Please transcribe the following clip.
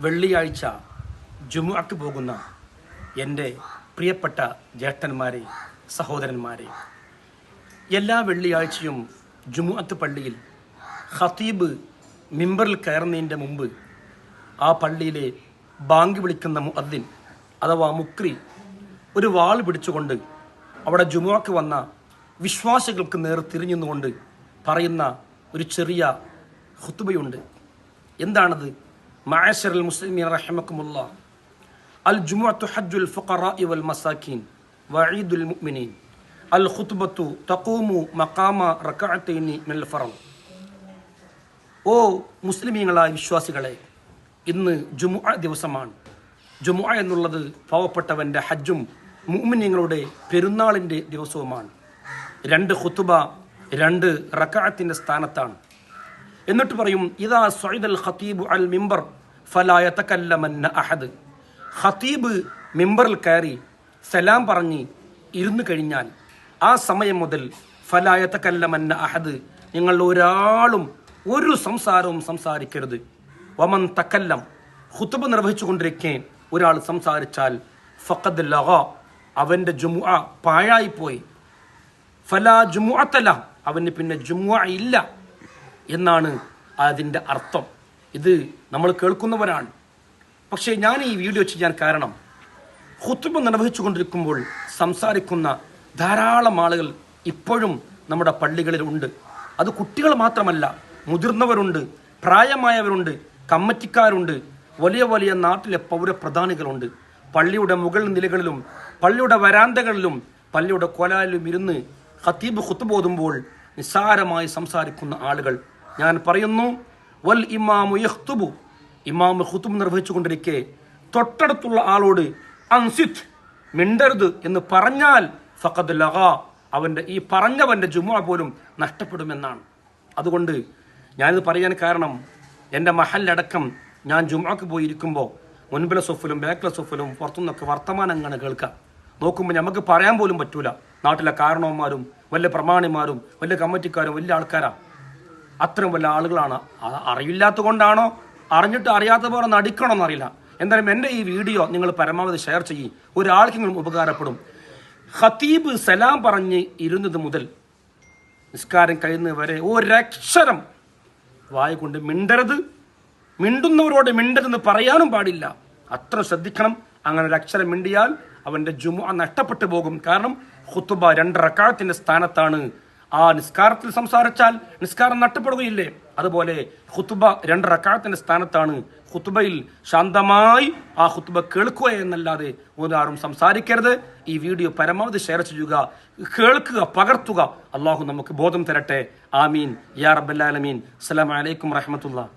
വെള്ളിയാഴ്ച ജുമുഅക്ക് പോകുന്ന എന്റെ പ്രിയപ്പെട്ട ജ്യേഷ്ഠന്മാരെ സഹോദരന്മാരെ എല്ലാ വെള്ളിയാഴ്ചയും ജുമുഅത്ത് പള്ളിയിൽ ഖത്തീബ് മിമ്പറിൽ കയറുന്നതിന്റെ മുമ്പ് ആ പള്ളിയിലെ ബാങ്ക് വിളിക്കുന്ന മുഅദ്ദിൻ അഥവാ മുക്രി ഒരു വാൾ പിടിച്ചുകൊണ്ട് അവിടെ ജുമുഅക്ക് വന്ന വിശ്വാസികൾക്ക് നേർ തിരിഞ്ഞുകൊണ്ട് പറയുന്ന ഒരു ചെറിയ ഹുത്തുബയുണ്ട് എന്താണത്? മഅശറൽ المسلمين رحمكم الله. الجمعة حج الفقراء والمساكين وعيد المؤمنين. الخطبة تقوم مقام ركعتين من الفرض. ഓ മുസ്ലിമീങ്ങളായ വിശ്വാസികളെ ഇന്ന് ജുമുഅ ദിവസമാണ്. ജുമുഅ എന്നുള്ളത് പാവപ്പെട്ടവന്റെ ഹജ്ജും മുഅ്മിനീങ്ങളുടെ പെരുന്നാളിന്റെ ദിവസവുമാണ്. രണ്ട് ഖുത്തുബ രണ്ട് റകഅത്തിന്റെ സ്ഥാനത്താണ്. എന്നിട്ട് പറയും ഇതാ സൊയ്ദൽ ഖത്തീബ് അൽ മിമ്പർ ഫലായ തക്കല്ലമന്ന അഹദ്. ഖത്തീബ് മിമ്പറിൽ കയറി സലാം പറഞ്ഞ് ഇരുന്നു കഴിഞ്ഞാൽ ആ സമയം മുതൽ ഫലായ തക്കല്ലമന്ന അഹദ് നിങ്ങൾ ഒരാളും ഒരു സംസാരവും സംസാരിക്കരുത്. വമൻ തക്കല്ലം ഖുത്തുബ് നിർവഹിച്ചുകൊണ്ടിരിക്കെ ഒരാൾ സംസാരിച്ചാൽ ഫഖദ് ലഹ അവന്റെ ജുമുഅ പാഴായിപ്പോയി. ഫലാ ജുമുഅത്തല അവന് പിന്നെ ജുമുഅ ഇല്ല. എന്നാണ് അതിന്റെ അർത്ഥം. ഇത് നമ്മൾ കേൾക്കുന്നവരാണ്. പക്ഷേ ഞാൻ ഈ വീഡിയോ ചെയ്യാൻ കാരണം ഹുത്തുബ നിർവഹിച്ചുകൊണ്ടിരിക്കുമ്പോൾ സംസാരിക്കുന്ന ധാരാളം ആളുകൾ ഇപ്പോഴും നമ്മുടെ പള്ളികളിലുണ്ട്. അത് കുട്ടികൾ മാത്രമല്ല മുതിർന്നവരുണ്ട് പ്രായമായവരുണ്ട് കമ്മറ്റിക്കാരുണ്ട് വലിയ വലിയ നാട്ടിലെ പൗരപ്രധാനികളുണ്ട്. പള്ളിയുടെ മുകൾ നിലകളിലും പള്ളിയുടെ വരാന്തകളിലും പള്ളിയുടെ കോലാലിലും ഇരുന്ന് ഖത്തീബ് ഹുത്തുബോതുമ്പോൾ നിസ്സാരമായി സംസാരിക്കുന്ന ആളുകൾ ഞാൻ പറയുന്നു വൽ ഇമാമു യഖ്തുബു. ഇമാമ് നിർവഹിച്ചു നിർവഹിച്ചുകൊണ്ടിരിക്കെ. തൊട്ടടുത്തുള്ള ആളോട് അൻസിത് മിണ്ടരുത് എന്ന് പറഞ്ഞാൽ ഫഖദ് ലഗ. അവന്റെ ഈ പറഞ്ഞവന്റെ ജുമുഅ പോലും നഷ്ടപ്പെടുമെന്നാണ്. അതുകൊണ്ട് ഞാനിത് പറയാൻ കാരണം എന്റെ മഹല്ലടക്കം ഞാൻ ജുമുഅക്ക് പോയിരിക്കുമ്പോൾ മുൻപിലെ സൊഫിലും ബാക്കിലെ സൊഫിലും പുറത്തുനിന്നൊക്കെ വർത്തമാനങ്ങളാണ് കേൾക്കാം. നോക്കുമ്പോൾ നമുക്ക് പറയാൻ പോലും പറ്റൂല. നാട്ടിലെ കാരണവന്മാരും വലിയ പ്രമാണിമാരും വലിയ കമ്മിറ്റിക്കാരും വലിയ ആൾക്കാരാ. അത്രയും വല്ല ആളുകളാണ്. അറിയില്ലാത്ത കൊണ്ടാണോ അറിഞ്ഞിട്ട് അറിയാത്ത പോലെ നടിക്കണമെന്ന് അറിയില്ല എന്തായാലും എന്റെ ഈ വീഡിയോ നിങ്ങൾ പരമാവധി ഷെയർ ചെയ്യും. ഒരാൾക്കെങ്കിലും ഉപകാരപ്പെടും. ഖത്തീബ് സലാം പറഞ്ഞ് ഇരുന്നത് മുതൽ നിസ്കാരം കഴിയുന്നത് വരെ ഒരക്ഷരം വായ കൊണ്ട് മിണ്ടരുത്. മിണ്ടുന്നവരോട് മിണ്ടരുതെന്ന് പറയാനും പാടില്ല. അത്ര ശ്രദ്ധിക്കണം. അങ്ങനെ ഒരു അക്ഷരം മിണ്ടിയാൽ അവന്റെ ജുമ നഷ്ടപ്പെട്ടു പോകും. കാരണം ഹുത്തുബ രണ്ട് റക്കാത്തിന്റെ സ്ഥാനത്താണ്. ആ നിസ്കാരത്തിൽ സംസാരിച്ചാൽ നിസ്കാരം നഷ്ടപ്പെടുകയില്ലേ അതുപോലെ ഹുത്തുബ രണ്ട് റക്കാത്തിന്റെ സ്ഥാനത്താണ് ഹുത്തുബയിൽ ശാന്തമായി ആ ഹുത്തുബ കേൾക്കുക എന്നല്ലാതെ ഒരാറും സംസാരിക്കരുത്. ഈ വീഡിയോ പരമാവധി ഷെയർ ചെയ്യുക കേൾക്കുക പകർത്തുക. അള്ളാഹു നമുക്ക് ബോധം തരട്ടെ. ആമീൻ. യാ റബ്ബല്ലാലമീൻ അസ്സലാമു അലൈക്കും വറഹ്മത്തുള്ളാഹി.